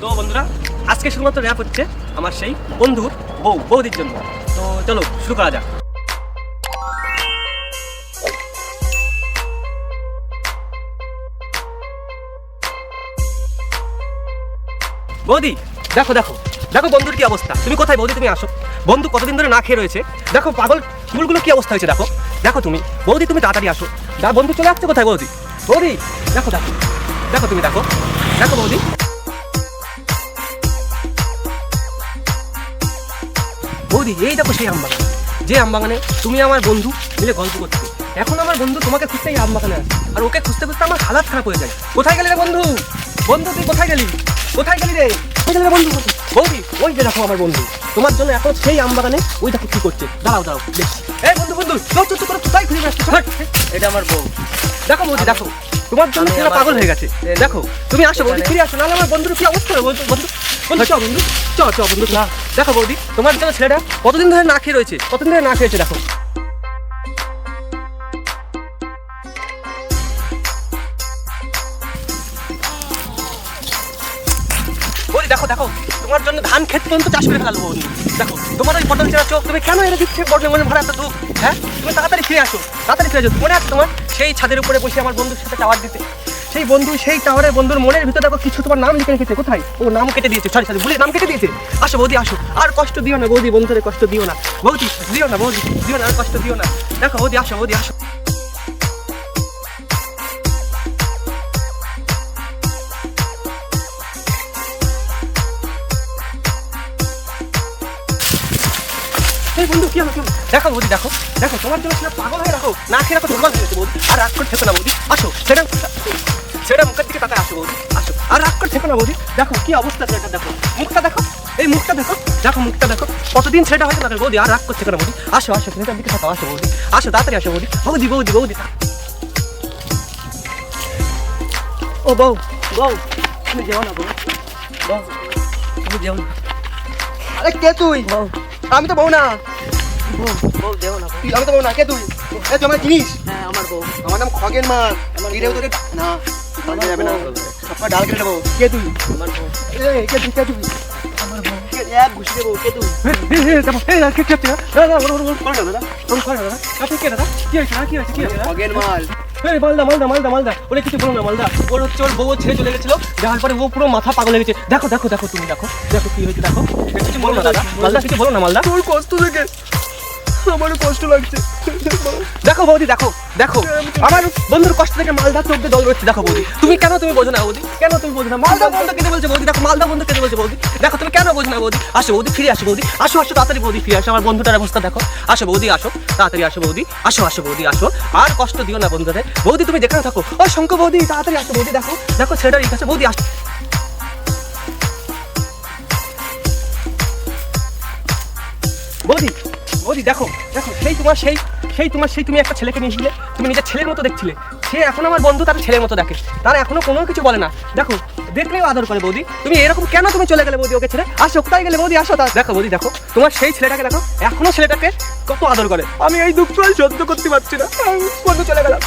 তো বন্ধুরা, আজকে শুধুমাত্র র্যাপ হচ্ছে আমার সেই বন্ধুর বউ, বৌদির জন্য। তো চলো, শুরু করা যাক। বৌদি, দেখো দেখো দেখো বন্ধুর কি অবস্থা। তুমি কোথায় বৌদি? তুমি আসো। বন্ধু কতদিন ধরে না খেয়ে রয়েছে? দেখো পাগল, চুলগুলো কি অবস্থা হয়েছে? দেখো দেখো তুমি। বৌদি, তুমি তাড়াতাড়ি আসো। দা, বন্ধু চলে আসছে কোথায় বৌদি? বৌদি, দেখো দেখো। দেখো তুমি, দেখো। দেখো বৌদি। বৌদি এই দেখো সেই আমবাগান। যে আমবাগানে তুমি আমার বন্ধু মিলে গল্প করছ। এখন আমার বন্ধু তোমাকে খুঁজতে এই আমবাগানে আসে আর ওকে খুঁজতে খুঁজতে আমার হালাত খারাপ হয়ে যায়। কোথায় গেলি রে বন্ধু? বন্ধু তুই কোথায় গেলি? কোথায় গেলি রে? কোথায় গেলি বন্ধু? বৌদি ওই যে দেখো আমার বন্ধু। তোমার জন্য এখন সেই আমবাগানে ওই দেখো কি করছে। দাঁড়াও দাঁড়াও দেখছি। এই বন্ধু বন্ধু চল চল চল করে কোথায় ঘুরে এটা আমার বউ। দেখো বৌদি দেখো। তোমার জন্য আমি ছেলে পাগল হয়ে গেছে। দেখো, তুমি আসো বৌদি, ফিরে আসো, নাহলে আমার বন্ধুর কি অবস্থা হবে? বন্ধু বন্ধু চ বন্ধু চ চ বন্ধু না দেখো বৌদি, তোমার জন্য ছেলেটা কতদিন ধরে না খেয়ে রয়েছে? কতদিন ধরে না খেয়েছে, দেখো। দেখো দেখো, তোমার জন্য ধান ক্ষেত পর্যন্ত চাষ করে ফেলালো বৌদি দেখো, তোমার ওই পটল চেরা চোখ, তুমি কেন এনে দিচ্ছে বড় মনে এত দুঃখ হ্যাঁ? তুমি তাড়াতাড়ি ফিরে আসো, তাড়াতাড়ি ফিরে আসো। মনে আছে তোমার? সেই ছাদের উপরে বসে আমার বন্ধুর সাথে টাওয়ার দিতে। সেই বন্ধু, সেই টাওয়ারে বন্ধুর মনের ভিতরে দেখো কিছু তোমার নাম লিখে রেখেছে। কোথায়? ও, নাম কেটে দিয়েছে। সরি সরি ভুলে নাম কেটে দিয়েছে। আসো, বৌদি, আসো। আর কষ্ট দিও না, বৌদি বন্ধুরে কষ্ট দিও না। বৌদি, দিও না, বৌদি, দিও না, আর কষ্ট দিও না। দেখো, বৌদি, আসো বৌদি, আসো। এই বন্ধু কি হলো দেখো বৌদি দেখো দেখো তোমার জন্য সেটা পাগল হয়ে রাখো। না খেয়ে রাখো দুর্বল গেছে বৌদি। আর রাগ করে থেকো না বৌদি। আসো সেটা সেটা মুখের দিকে তাকায় আসো বৌদি। আসো আর রাগ করে থেকো না বৌদি। দেখো কি অবস্থা সেটা দেখো। মুখটা দেখো এই মুখটা দেখো দেখো মুখটা দেখো। কতদিন সেটা হয়তো না বৌদি আর রাগ করছে কেন বৌদি। আসো আসো সেটার দিকে তাকাও আসো বৌদি। আসো তাড়াতাড়ি আসো বৌদি। বৌদি বৌদি বৌদি। ও বউ বউ তুমি যেও না বউ বউ তুমি যেও না। আরে কে তুই? বউ। আমি তো বউ না। বউ বউ না তুই আমি তো বউ না কে তুই? এ তুই আমার জিনিস? হ্যাঁ আমার বউ। আমার নাম খগেন মার আমার এটাও তোকে না আমার যাবে না। সবটা ডাল কেটে দেবো। কে তুই? আমার বউ। এ কে তুই কে তুই? আমার বউ। কে এক ঘুষি দেবো কে তুই? খগেন মাল। মালদা মালদা মালদা মালদা। ওরে কিছু বলো না মালদা। ওর হচ্ছে ওর বউ ছেড়ে চলে গেছিল। যাওয়ার পরে ও পুরো মাথা পাগল হয়ে গেছে। দেখো দেখো দেখো তুমি দেখো। দেখো কি হয়েছে দেখো। কিছু বলো না দাদা। মালদা কিছু বলো না মালদা। তোর কষ্ট দেখে আমারও কষ্ট লাগছে। দেখো। বৌদি দেখো দেখো। আমার বন্ধুর কষ্ট থেকে মালদা চোখ দিয়ে জল রয়েছে। দেখো বৌদি তুমি কেন তুমি বোঝো না বৌদি? কেন তুমি বোঝো না? মালদা বন্ধু কেটে বলছে বৌদি দেখো মালদা বন্ধু কেটে বলছে বৌদি। দেখো তুমি কেন বোঝো না বৌদি? আসো বৌদি ফিরে আসো বৌদি। আসো আসো তাড়াতাড়ি বৌদি ফিরে আসো। আমার বন্ধুটার অবস্থা দেখো। আসো বৌদি আসো তাড়াতাড়ি আসো বৌদি। আসো আসো বৌদি আসো। আর কষ্ট দিও না বন্ধুদের। বৌদি তুমি যেখানে থাকো। ও শঙ্কর বৌদি তাড়াতাড়ি আসো বৌদি দেখো। দেখো ছেলেটা ঠিক আছে বৌদি আসো। বৌদি বৌদি দেখো দেখো, সেই তোমার, সেই সেই তোমার, সেই তুমি একটা ছেলেকে নিয়েছিলে তুমি নিজের ছেলের মতো দেখছিলে। সে এখন আমার বন্ধু, তার ছেলের মতো দেখে। তার এখনও কোনো কিছু বলে না। দেখো, দেখলেও আদর করে বৌদি। তুমি এরকম কেন তুমি চলে গেলে বৌদি ওকে ছেলে আসো, কোথায় গেলে বৌদি? আসো তা। দেখো বৌদি, দেখো, তোমার সেই ছেলেটাকে দেখো, এখনও ছেলেটাকে কত আদর করে। আমি এই দুঃখ সহ্য করতে পারছি না। বন্ধু চলে গেলাম?